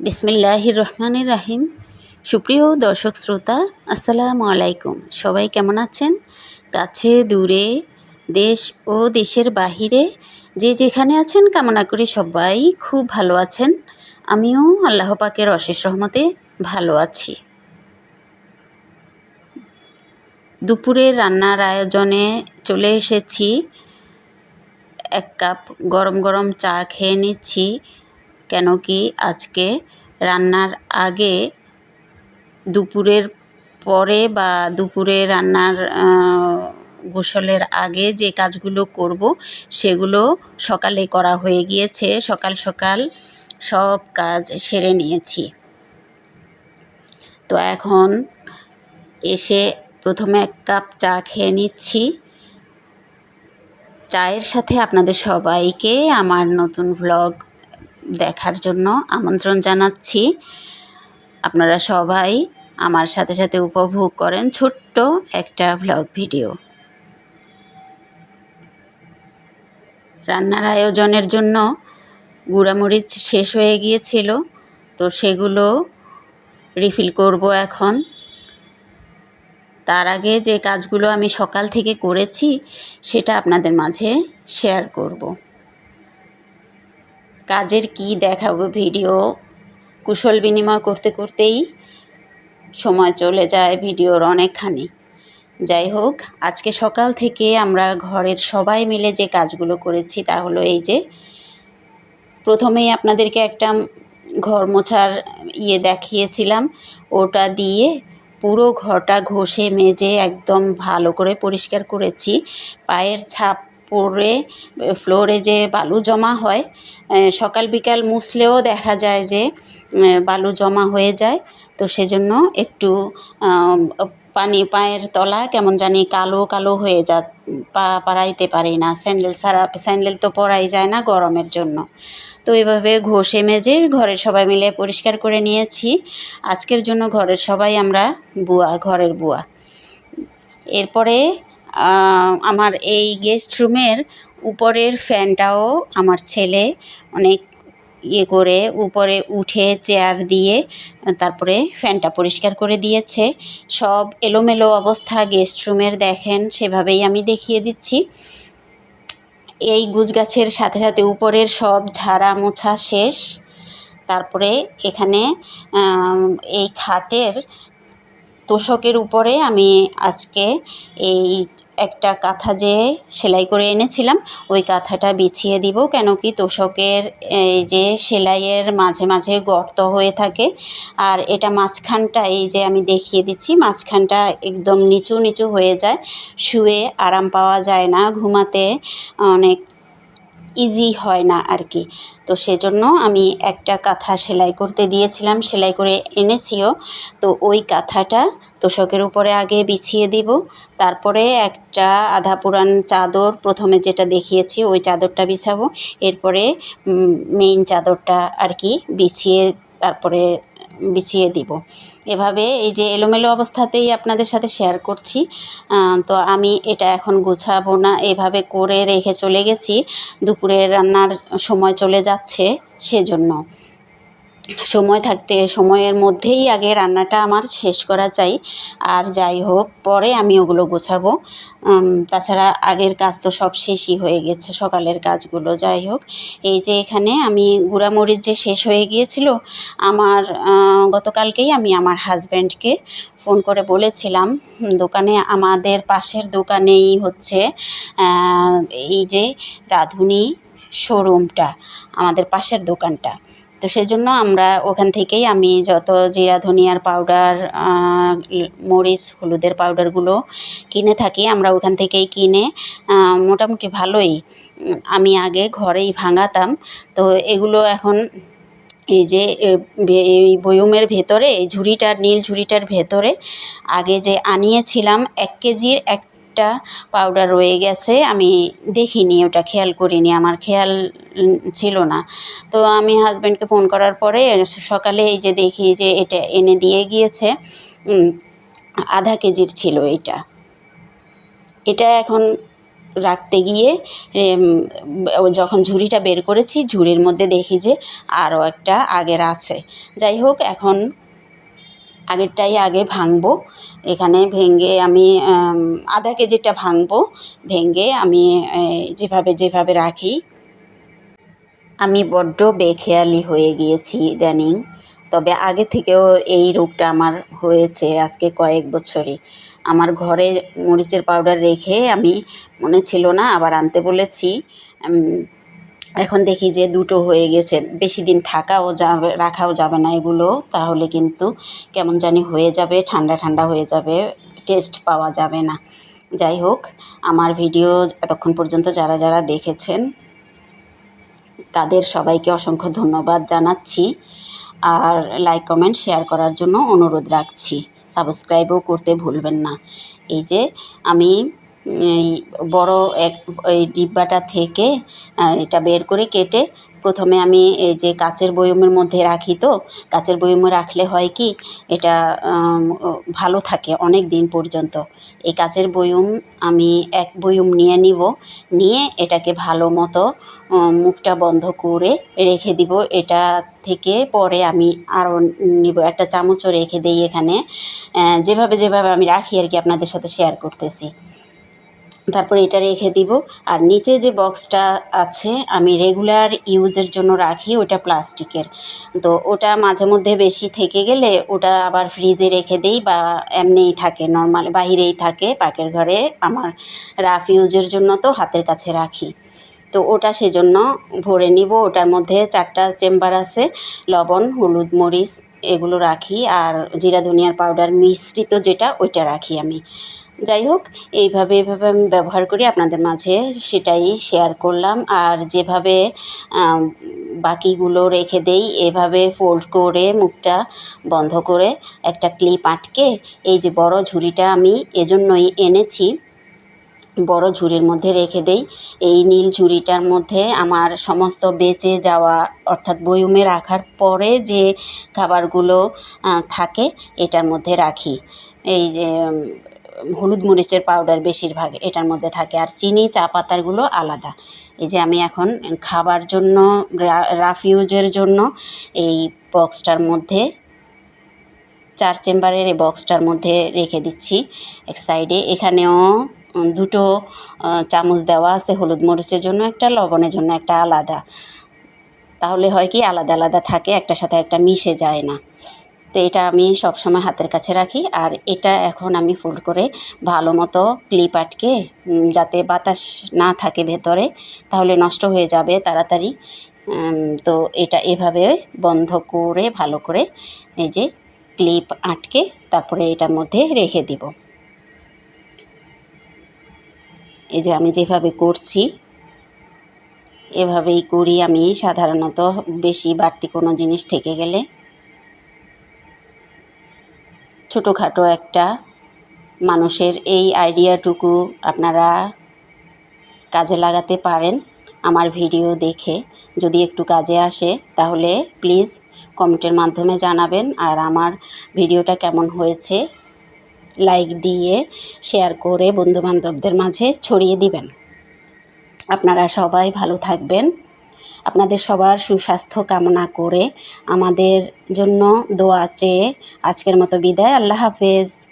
বিসমিল্লাহির রহমানির রাহিম সুপ্রিয় দর্শক শ্রোতা, আসসালামু আলাইকুম। সবাই কেমন আছেন? কাছে, দূরে, দেশ ও দেশের বাহিরে যে যেখানে আছেন, কামনা করি সবাই খুব ভালো আছেন। আমিও আল্লাহ পাকের অশেষ রহমতে ভালো আছি। দুপুরের রান্নার আয়োজনে চলে এসেছি। এক কাপ গরম গরম চা খেয়ে নিচ্ছি। কেন কি আজকে রান্নার আগে দুপুরের পরে বা দুপুরে রান্নার গোসলের আগে যে কাজগুলো করব সেগুলো সকালে করা হয়ে গিয়েছে। সকাল সকাল সব কাজ সেরে নিয়েছি। তো এখন এসে প্রথমে এক কাপ চা খেয়ে নিচ্ছি। চায়ের সাথে আপনাদের সবাইকে আমার নতুন ভ্লগ দেখার জন্য আমন্ত্রণ জানাচ্ছি। আপনারা সবাই আমার সাথে সাথে উপভোগ করেন ছোট্ট একটা ভ্লগ ভিডিও রান্নার আয়োজনের জন্য গুঁড়ামরিচ শেষ হয়ে গিয়েছিল, তো সেগুলো রিফিল করব এখন। তার আগে যে কাজগুলো আমি সকাল থেকে করেছি, সেটা আপনাদের মাঝে শেয়ার করব। কাজের কি দেখাবো ভিডিও? কুশল বিনিময় করতে করতেই সময় চলে যায় ভিডিওর অনেকখানি। যাই হোক, আজকে সকাল থেকে আমরা ঘরের সবাই মিলে যে কাজগুলো করেছি তা হলো এই যে, প্রথমেই আপনাদেরকে একটা ঘর মোছার ইয়ে দেখিয়েছিলাম। ওটা দিয়ে পুরো ঘরটা ঘষে, মেজে একদম ভালো করে পরিষ্কার করেছি। পায়ের ছাপ পরে ফ্লোরে যে বালু জমা হয় সকাল বিকাল মুছলেও দেখা যায় যে বালু জমা হয়ে যায়। তো সেজন্য একটু পানি পায়ের তলা কেমন জানি কালো কালো হয়ে যা, পা পাড়াইতে পারি না। স্যান্ডেল ছাড়া, স্যান্ডেল তো পরাই যায় না গরমের জন্য। তো এভাবে ঘষে মেজে ঘরের সবাই মিলে পরিষ্কার করে নিয়েছি। আজকের জন্য ঘরের সবাই আমরা বুয়া, ঘরের বুয়া। এরপরে আমার এই গেস্ট রুমের উপরের ফ্যানটাও আমার ছেলে অনেক ইয়ে করে উপরে উঠে চেয়ার দিয়ে, তারপরে ফ্যানটা পরিষ্কার করে দিয়েছে। সব এলোমেলো অবস্থা গেস্ট রুমের দেখেন, সেভাবেই আমি দেখিয়ে দিচ্ছি। এই গাছের সাথে সাথে উপরের সব ঝাড়া মোছা শেষ। তারপরে এখানে এই খাটের তোষকের উপরে আমি আজকে এই একটা কাঁথা যে সেলাই করে এনেছিলাম, ওই কাঁথাটা বিছিয়ে দিব কেন কি তোষকের এই যে সেলাইয়ের মাঝে মাঝে গর্ত হয়ে থাকে। আর এটা মাঝখানটা এই যে আমি দেখিয়ে দিচ্ছি, মাঝখানটা একদম নিচু নিচু হয়ে যায়, শুয়ে আরাম পাওয়া যায় না, ঘুমাতে অনেক ইজি হয় না আর কি তো সেজন্য আমি একটা কাঁথা সেলাই করতে দিয়েছিলাম, সেলাই করে এনেছিও। তো ওই কাঁথাটা তোষকের উপরে আগে বিছিয়ে দিব। তারপরে একটা আধা পুরান চাদর প্রথমে যেটা দেখিয়েছি, ওই চাদরটা বিছাবো। এরপরে মেইন চাদরটা আর কি বিছিয়ে তারপরে বিছিয়ে দিব। এভাবে এই যে এলোমেলো অবস্থাতেই আপনাদের সাথে শেয়ার করছি। তো আমি এটা এখন গোছাবো না। এভাবে করে রেখে চলে গেছি। দুপুরে রান্নার সময় চলে যাচ্ছে সেজন্য। সময় থাকতে, সময়ের মধ্যেই আগে রান্নাটা আমার শেষ করা চাই। আর যাই হোক, পরে আমি ওগুলো গোছাবো। তাছাড়া আগের কাজ তো সব শেষই হয়ে গেছে, সকালের কাজগুলো। যাই হোক, এই যে এখানে আমি গুঁড়ামরিচ যে শেষ হয়ে গিয়েছিল, আমার গতকালকেই আমি আমার হাজব্যান্ডকে ফোন করে বলেছিলাম দোকানে আমাদের পাশের দোকানেই হচ্ছে এই যে রাঁধুনি শোরুমটা, আমাদের পাশের দোকানটা। তো সেজন্য আমরা ওখান থেকেই আমি যত জিরা, ধনিয়ার পাউডার মরিচ, হলুদের পাউডারগুলো কিনে থাকি, আমরা ওখান থেকেই কিনে মোটামুটি ভালোই। আমি আগে ঘরেই ভাঙাতাম, তো এগুলো এখন এই যে এই বয়ুমের ভেতরে, এই ঝুড়িটার, নীল ঝুড়িটার ভেতরে আগে যে আনিয়েছিলাম, এক কেজির এক একটা পাউডার রয়ে গেছে, আমি দেখিনি, ওটা খেয়াল করিনি, আমার খেয়াল ছিল না। তো আমি হাজব্যান্ডকে ফোন করার পরে সকালে এই যে দেখি যে এটা এনে দিয়ে গিয়েছে আধা কেজির ছিল এটা। এটা এখন রাখতে গিয়ে যখন ঝুড়িটা বের করেছি, ঝুড়ির মধ্যে দেখি যে আরও একটা আগের আছে। যাই হোক, এখন আগেরটাই আগে ভাঙবো। এখানে ভেঙে আমি আধা কেজিটা ভাঙবো। ভেঙে আমি যেভাবে যেভাবে রাখি। আমি বড্ড বেখেয়ালি হয়ে গিয়েছি ইদানিং। তবে আগে থেকেও এই রোগটা আমার হয়েছে আজকে কয়েক বছরই। আমার ঘরে মরিচের পাউডার রেখে আমি, মনে ছিল না, আবার আনতে বলেছি। এখন দেখি যে দুটো হয়ে গেছে। বেশি দিন থাকাও যাবে, রাখাও যাবে না এগুলো। তাহলে কিন্তু কেমন জানি হয়ে যাবে, ঠান্ডা ঠান্ডা হয়ে যাবে টেস্ট পাওয়া যাবে না। যাই হোক, আমার ভিডিও এতক্ষণ পর্যন্ত যারা যারা দেখেছেন, তাদের সবাইকে অসংখ্য ধন্যবাদ জানাচ্ছি। আর লাইক কমেন্ট শেয়ার করার জন্য অনুরোধ রাখছি। সাবস্ক্রাইবও করতে ভুলবেন না। এই যে আমি এই বড় এক, এই ডিব্বাটা থেকে এটা বের করে কেটে প্রথমে আমি এই যে কাচের বয়মের মধ্যে রাখি তো, কাচের বয়মে রাখলে হয় কি, এটা ভালো থাকে অনেক দিন পর্যন্ত। এই কাচের বয়ম আমি এক বয়ম নিয়ে নিব, নিয়ে এটাকে ভালো মতো মুখটা বন্ধ করে রেখে দিব। এটা থেকে পরে আমি আরও নিব, একটা চামচও রেখে দিই এখানে। যেভাবে যেভাবে আমি রাখি আর কি আপনাদের সাথে শেয়ার করতেছি। তারপরে এটা রেখে দিব। আর নিচে যে বক্সটা আছে, আমি রেগুলার ইউজের জন্য রাখি, ওটা প্লাস্টিকের। তো ওটা মাঝে মধ্যে বেশি থেকে গেলে ওটা আবার ফ্রিজে রেখে দিই বা এমনিই থাকে, নর্মাল বাহিরেই থাকে, পাকের ঘরে। আমার রাফ ইউজের জন্য তো হাতের কাছে রাখি। তো ওটা সেজন্য ভরে নিব। ওটার মধ্যে চারটা চেম্বার আছে, লবণ, হলুদ, মরিচ এগুলো রাখি আর জিরা ধনিয়ার পাউডার মিশ্রিত যেটা, ওইটা রাখি আমি। যাই হোক, এইভাবে এইভাবে আমি ব্যবহার করি, আপনাদের মাঝে সেটাই শেয়ার করলাম। আর যেভাবে বাকিগুলো রেখে দেই, এভাবে ফোল্ড করে, মুখটা বন্ধ করে একটা ক্লিপ আটকে, এই যে বড় ঝুড়িটা আমি এজন্যই এনেছি। বড় ঝুড়ির মধ্যে রেখে দেই। এই নীল ঝুড়িটার মধ্যে আমার সমস্ত বেঁচে যাওয়া, অর্থাৎ বয়মে রাখার পরে যে খাবারগুলো থাকে, এটার মধ্যে রাখি। এই যে হলুদ মরিচের পাউডার বেশিরভাগ এটার মধ্যে থাকে, আর চিনি, চা পাতারগুলো আলাদা। এই যে, আমি এখন খাবার জন্য, রা- রাফ ইউজের জন্য এই বক্সটার মধ্যে, চার চেম্বারের এই বক্সটার মধ্যে রেখে দিচ্ছি। এক সাইডে এখানেও দুটো চামচ দেওয়া আছে হলুদ মরিচের জন্য, একটা লবণের জন্য, একটা আলাদা। তাহলে হয় কি, আলাদা আলাদা থাকে একটার সাথে একটা মিশে যায় না। তো এটা আমি সবসময় হাতের কাছে রাখি, আর এটা এখন আমি ফোল্ড করে ভালো মতো ক্লিপ আটকে যাতে বাতাস না থাকে ভেতরে, তাহলে নষ্ট হয়ে যাবে তাড়াতাড়ি। তো এটা এভাবে বন্ধ করে, ভালো করে এই যে ক্লিপ আটকে, তারপরে এটার মধ্যে রেখে দিব। এই যে আমি যেভাবে করছি, এভাবেই করি আমি সাধারণত বেশি বাড়তি কোনো জিনিস থেকে গেলে। ছোটোখাটো একটা মানুষের এই আইডিয়াটুকু আপনারা কাজে লাগাতে পারেন আমার ভিডিও দেখে। যদি একটু কাজে আসে তাহলে প্লিজ কমেন্টের মাধ্যমে জানাবেন আর আমার ভিডিওটা কেমন হয়েছে লাইক দিয়ে শেয়ার করে বন্ধুবান্ধবদের মাঝে ছড়িয়ে দিবেন। আপনারা সবাই ভালো থাকবেন। আপনাদের সবার সুস্বাস্থ্য কামনা করে আমাদের জন্য দোয়া চেয়ে আজকের মতো বিদায়। আল্লাহ হাফেজ।